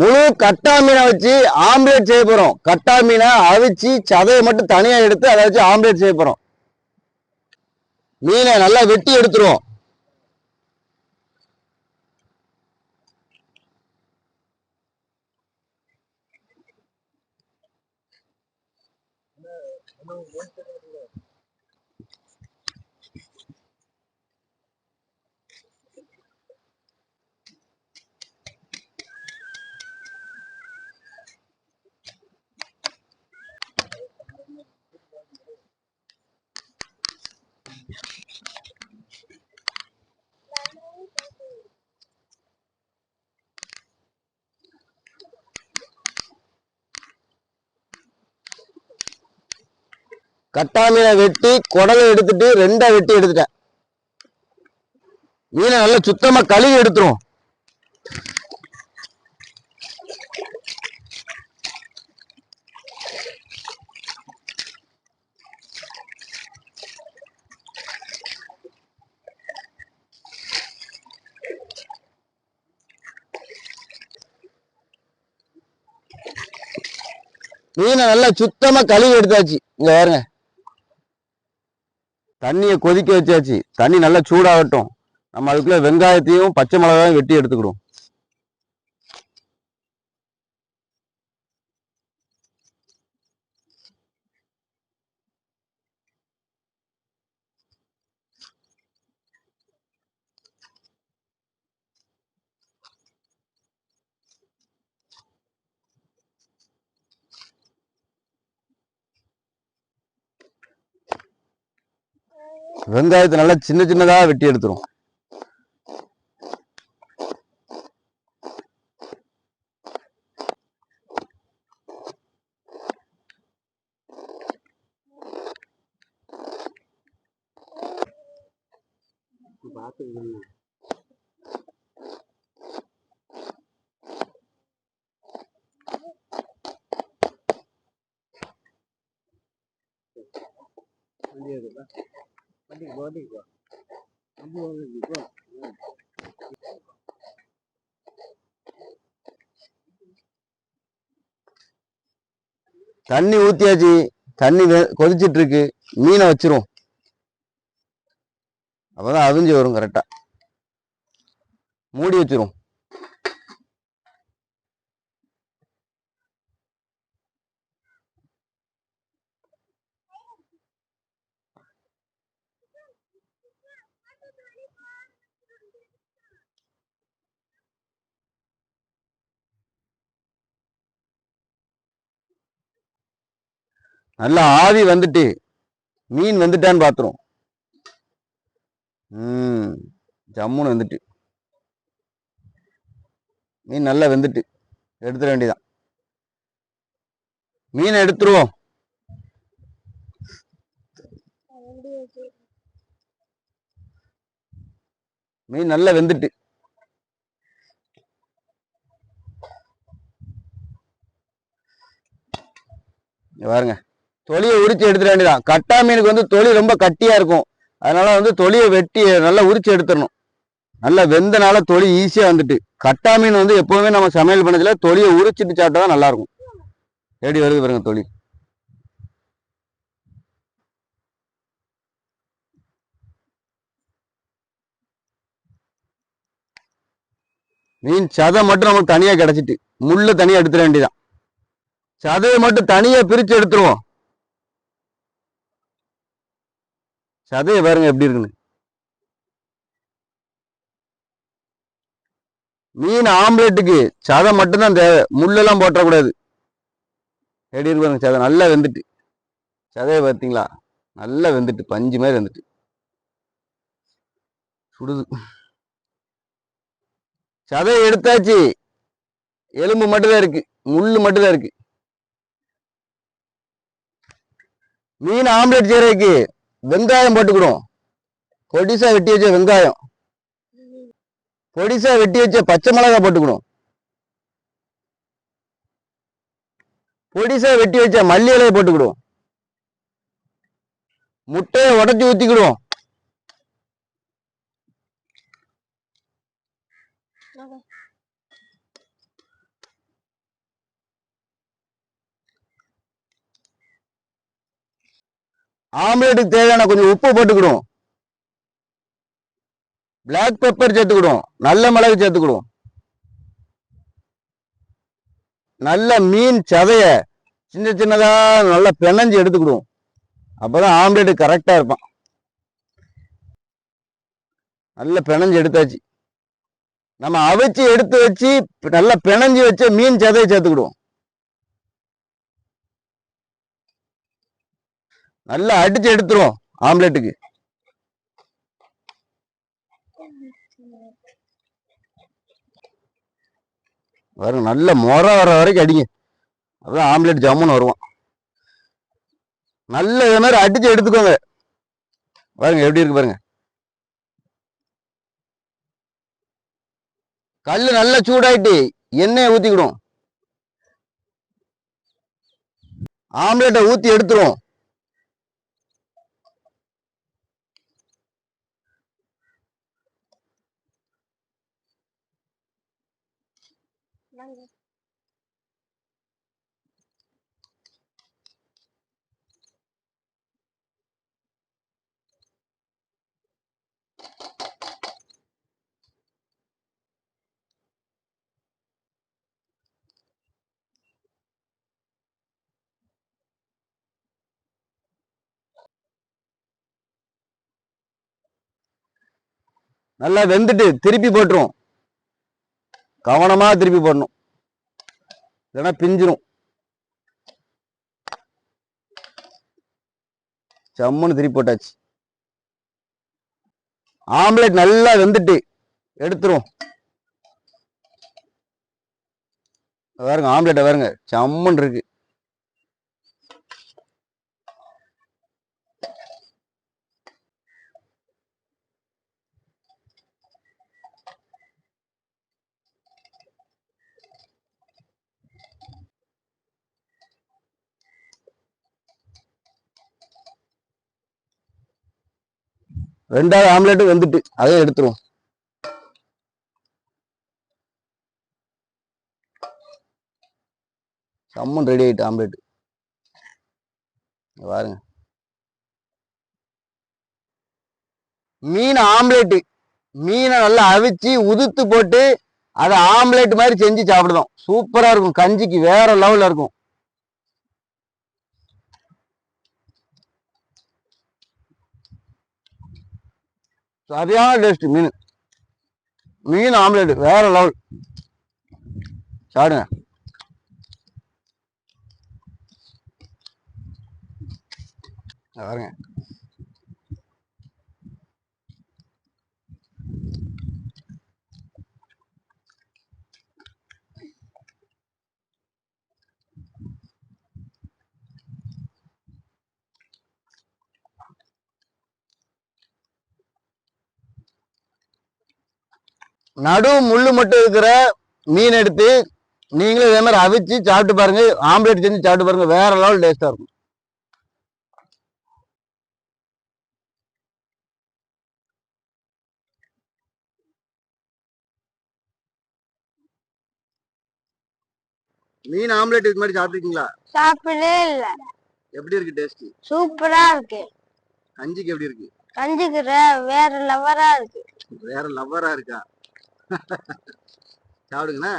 முழு கட்டா மீனை வச்சு ஆம்லேட் செய்ய போறோம். கட்டா மீனை அவிச்சு சதையை மட்டும் தனியா எடுத்து அதை வச்சு ஆம்லேட் செய்ய போறோம். மீனை நல்லா வெட்டி எடுத்துருவோம். கட்டா மீனை வெட்டி குடலை எடுத்துட்டு ரெண்டா வெட்டி எடுத்துட்டேன். மீனை நல்லா சுத்தமா கழுவி எடுத்துரும் மீனை நல்லா சுத்தமா கழுவி எடுத்தாச்சு. இங்க பாருங்க. தண்ணியை கொதிக்க வச்சாச்சு. தண்ணி நல்லா சூடாகட்டும். நம்ம அதுக்குள்ளே வெங்காயத்தையும் பச்சை மிளகாயும் வெட்டி எடுத்துக்கிடுவோம் வெங்காயத்தை நல்லா சின்ன சின்னதாக வெட்டி எடுத்துரும். தண்ணி ஊத்தியாச்சு. தண்ணி வெ- கொதிச்சிட்டு இருக்கு மீனை வச்சிரும். அப்பதான் அவிஞ்சு வரும் கரெக்டா மூடி வச்சிரும். நல்லா ஆவி வந்துட்டு மீன் வந்துட்டான்னு பார்த்துரும் ம் ஜம்முன்னு வந்துட்டு. மீன் நல்லா வெந்துட்டு எடுத்துட வேண்டியதான் மீன் எடுத்துருவோம். மீன் நல்லா வெந்துட்டு. பாருங்க. தொலியை உரிச்சு எடுத்துட வேண்டியதான் கட்டா மீனுக்கு வந்து தொலி ரொம்ப கட்டியா இருக்கும். அதனால வந்து தொலியை வெட்டி நல்லா உரிச்சு எடுத்துடணும். நல்லா வெந்தனால தொலி ஈஸியா வந்துட்டு. கட்டா மீன் வந்து எப்பவுமே நம்ம சமையல் பண்ணதுல தொலியை உரிச்சிட்டு சாப்பிட்டா தான் நல்லா இருக்கும். வருது பாருங்க தொலி. மீன் சதை மட்டும் நமக்கு தனியா கிடைச்சிட்டு. முள்ளு தனியா எடுத்துட வேண்டியதான் சதையை மட்டும் தனியா பிரிச்சு எடுத்துருவோம். சதையை பாருங்க எப்படி இருக்குன்னு. மீன் ஆம்லெட்டுக்கு சதை மட்டும்தான் தேவை. முள்ளெல்லாம் போட்டக்கூடாது. எப்படி இருக்கு சதை நல்லா வெந்துட்டு. சதையை பார்த்தீங்களா? நல்லா வெந்துட்டு பஞ்சு மாதிரி வெந்துட்டு. சுடுது. சதையை எடுத்தாச்சு. எலும்பு மட்டும்தான் இருக்கு. முள்ளு மட்டும்தான் இருக்கு. மீன் ஆம்லெட் செய்யறதுக்கு வெங்காயம் போட்டுக்கிடுவோம். பொடிசா வெட்டி வச்ச வெங்காயம். பொடிசா வெட்டி வச்ச பச்சை மிளகாய் போட்டுக்கணும் பொடிசா வெட்டி வச்ச மல்லி இலையை போட்டுக்கிடுவோம். முட்டையை உடச்சி ஊத்திக்கிடுவோம். ஆம்லேட்டுக்கு தேவையான கொஞ்சம் உப்பு போட்டுக்கிடும் பிளாக் பெப்பர் சேர்த்துக்கிடும் நல்ல மிளகு சேர்த்துக்கிடும் நல்ல மீன் சதைய சின்ன சின்னதா நல்லா பிணைஞ்சு எடுத்துக்கிடும் அப்பதான் ஆம்லேட் கரெக்டா இருப்பான். நல்ல பிணைஞ்சு எடுத்தாச்சு. நம்ம அவிச்சு எடுத்து வச்சு நல்லா பிணைஞ்சு வச்ச மீன் சதையை சேர்த்துக்கிடுவோம். நல்லா அடிச்சு எடுத்துருவோம் ஆம்லெட்டுக்கு. வரும் நல்ல முறை வர வரைக்கும் அடிங்க. அதுதான் ஆம்லெட் ஜம்முன்னு வருவான். நல்ல இது மாதிரி அடிச்சு எடுத்துக்கோங்க. பாருங்க எப்படி இருக்கு பாருங்க. கல் நல்லா சூடாயிட்டு எண்ணெயை ஊத்திக்கிடும் ஆம்லெட்டை ஊத்தி எடுத்துரும் நல்லா வெந்துட்டு திருப்பி போட்டுரும் கவனமாக திருப்பி போடணும். இல்லைன்னா பிஞ்சிரும். செம்முன்னு திருப்பி போட்டாச்சு. ஆம்லெட் நல்லா வெந்துட்டு எடுத்துரும். பாருங்க ஆம்லெட்டை பாருங்க செம்மன் இருக்கு. ரெண்டாவது ஆம்லெட்டும் வெந்துட்டு அதையும் எடுத்துருவோம். சம்மன் ரெடி ஆயிட்டு ஆம்லெட் பாருங்க. மீன் ஆம்லெட்டு. மீனை நல்லா அவிச்சு உதுத்து போட்டு அதை ஆம்லெட் மாதிரி செஞ்சு சாப்பிடுதோம் சூப்பராக இருக்கும். கஞ்சிக்கு வேற லெவலில் இருக்கும். சரியான டேஸ்ட் மீன். மீன் ஆம்லெட் வேற லெவல் சாடுங்க பாருங்க. நடு முள்ளு மட்டும் இருக்கிற மீன் எடுத்து நீங்களும் இதே மாதிரி அவிச்சு சாப்பிட்டு பாருங்க. ஆம்லெட் செஞ்சு சாப்பிட்டு பாருங்க. வேற லெவல் டேஸ்டா இருக்கும். மீன் ஆம்லெட் இது மாதிரி சாப்பிட்டுருக்கீங்களா? சாப்பிடவே இல்ல. எப்படி இருக்கு டேஸ்ட் சூப்பரா இருக்கு. கஞ்சிக்கு எப்படி இருக்கு? கஞ்சிக்கு வேற லெவரா இருக்கு. வேற லவ்வரா இருக்கா? சாப்பிடுங்கண்ணா.